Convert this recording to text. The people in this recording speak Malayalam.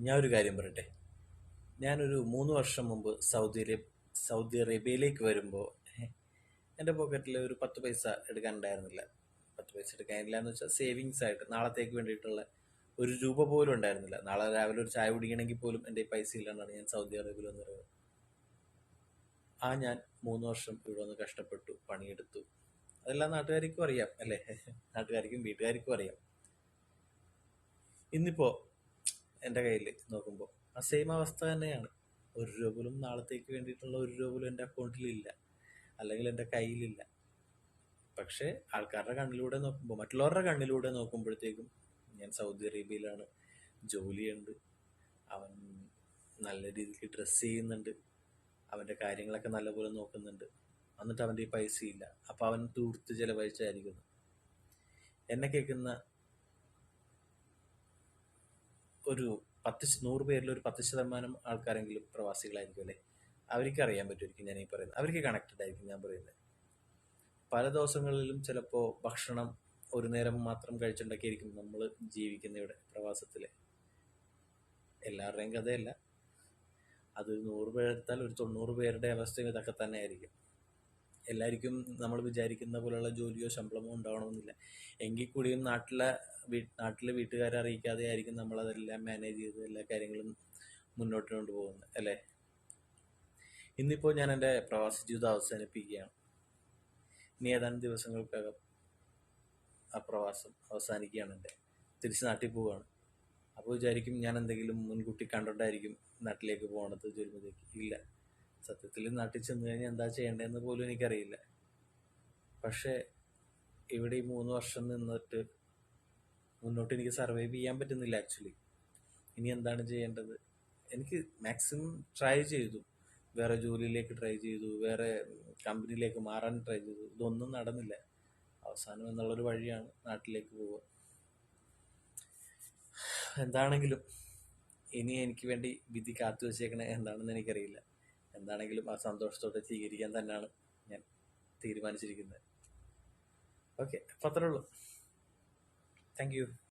ഞാൻ ഒരു കാര്യം പറയട്ടെ. ഞാനൊരു മൂന്ന് വർഷം മുമ്പ് സൗദി സൗദി അറേബ്യയിലേക്ക് വരുമ്പോൾ എന്റെ പോക്കറ്റിൽ ഒരു പത്ത് പൈസ എടുക്കാനുണ്ടായിരുന്നില്ല. പത്ത് പൈസ എടുക്കാനില്ല എന്ന് വെച്ചാൽ സേവിങ്സ് ആയിട്ട് നാളത്തേക്ക് വേണ്ടിയിട്ടുള്ള ഒരു രൂപ പോലും ഉണ്ടായിരുന്നില്ല. നാളെ രാവിലെ ഒരു ചായ കുടിക്കണമെങ്കിൽ പോലും എന്റെ പൈസ ഇല്ലാണ്ടാണ് ഞാൻ സൗദി അറേബ്യയിൽ വന്ന് പറയുന്നത് ആ ഞാൻ മൂന്ന് വർഷം ഇവിടെ വന്ന് കഷ്ടപ്പെട്ടു പണിയെടുത്തു. അതെല്ലാം നാട്ടുകാർക്കും അറിയാം അല്ലേ? നാട്ടുകാർക്കും വീട്ടുകാർക്കും അറിയാം. ഇന്നിപ്പോ എന്റെ കയ്യിൽ നോക്കുമ്പോൾ. ആ സെയിം അവസ്ഥ തന്നെയാണ്. ഒരു രൂപ പോലും നാളത്തേക്ക് വേണ്ടിയിട്ടുള്ള ഒരു രൂപ പോലും എന്റെ അക്കൗണ്ടിലില്ല അല്ലെങ്കിൽ എന്റെ കയ്യിലില്ല പക്ഷേ ആൾക്കാരുടെ കണ്ണിലൂടെ നോക്കുമ്പോൾ മറ്റുള്ളവരുടെ കണ്ണിലൂടെ നോക്കുമ്പോഴത്തേക്കും ഞാൻ സൗദി അറേബ്യയിലാണ്. ജോലിയുണ്ട്. അവൻ നല്ല രീതിക്ക് ഡ്രസ്സ് ചെയ്യുന്നുണ്ട്. അവന്റെ കാര്യങ്ങളൊക്കെ നല്ലപോലെ നോക്കുന്നുണ്ട്. എന്നിട്ട് അവന്റെ ഈ പൈസയില്ല അപ്പോൾ അപ്പം അവൻ തൂർത്ത് ചിലവഴിച്ചായിരിക്കുന്നു. എന്നെ കേൾക്കുന്ന ഒരു പത്ത് നൂറ് പേരിൽ ഒരു പത്ത് ശതമാനം ആൾക്കാരെങ്കിലും പ്രവാസികളായിരിക്കും അല്ലേ? അവർക്ക് അറിയാൻ പറ്റുമായിരിക്കും ഞാൻ ഈ പറയുന്നത്. അവർക്ക് കണക്റ്റഡ് ആയിരിക്കും ഞാൻ പറയുന്നത്. പല ദിവസങ്ങളിലും ചിലപ്പോൾ ഭക്ഷണം ഒരു നേരം മാത്രം കഴിച്ചുണ്ടാക്കിയിരിക്കും നമ്മൾ ജീവിക്കുന്ന ഇവിടെ പ്രവാസത്തിൽ എല്ലാവരുടെയും കഥയല്ല. അത് നൂറ് പേരെടുത്താൽ ഒരു തൊണ്ണൂറ് പേരുടെ അവസ്ഥയും ഇതൊക്കെ തന്നെ ആയിരിക്കും എല്ലാവർക്കും നമ്മൾ വിചാരിക്കുന്ന പോലെയുള്ള ജോലിയോ ശമ്പളമോ ഉണ്ടാവണമെന്നില്ല. എങ്കിൽ കൂടിയും നാട്ടിലെ നാട്ടിലെ വീട്ടുകാരെ അറിയിക്കാതെ ആയിരിക്കും നമ്മളതെല്ലാം മാനേജ് ചെയ്ത് എല്ലാ കാര്യങ്ങളും മുന്നോട്ട് കൊണ്ടുപോകുന്നത് അല്ലേ? ഇന്നിപ്പോൾ ഞാൻ എന്റെ പ്രവാസ ജീവിതം അവസാനിപ്പിക്കുകയാണ്. ഇനി ഏതാനും ദിവസങ്ങൾക്കകം ആ പ്രവാസം അവസാനിക്കുകയാണ് എന്റെ. തിരിച്ച് നാട്ടിൽ പോവുകയാണ്. അപ്പോൾ വിചാരിക്കും ഞാൻ എന്തെങ്കിലും മുൻകൂട്ടി കണ്ടിട്ടായിരിക്കും നാട്ടിലേക്ക് പോകണത് ജോലിമതിക്ക് ഇല്ല. സത്യത്തിൽ നാട്ടിൽ ചെന്ന് കഴിഞ്ഞാൽ എന്താ ചെയ്യേണ്ടതെന്ന് പോലും എനിക്കറിയില്ല. പക്ഷേ ഇവിടെ ഈ മൂന്ന് വർഷം നിന്നിട്ട് മുന്നോട്ട് എനിക്ക് സർവൈവ് ചെയ്യാൻ പറ്റുന്നില്ല ആക്ച്വലി. ഇനി എന്താണ് ചെയ്യേണ്ടത്? എനിക്ക് മാക്സിമം ട്രൈ ചെയ്തു. വേറെ ജോലിയിലേക്ക് ട്രൈ ചെയ്തു വേറെ കമ്പനിയിലേക്ക് മാറാൻ ട്രൈ ചെയ്തു. ഇതൊന്നും നടന്നില്ല. അവസാനം എന്നുള്ളൊരു വഴിയാണ് നാട്ടിലേക്ക് പോവുക. എന്താണെങ്കിലും ഇനി എനിക്ക് വേണ്ടി വിധി കാത്തു വെച്ചേക്കണേ എന്താണെന്ന് എനിക്കറിയില്ല. എന്താണെങ്കിലും ആ സന്തോഷത്തോടെ സ്വീകരിക്കാൻ തന്നെയാണ് ഞാൻ തീരുമാനിച്ചിരിക്കുന്നത്. ഓക്കെ അപ്പം അത്രേ ഉള്ളൂ. Thank you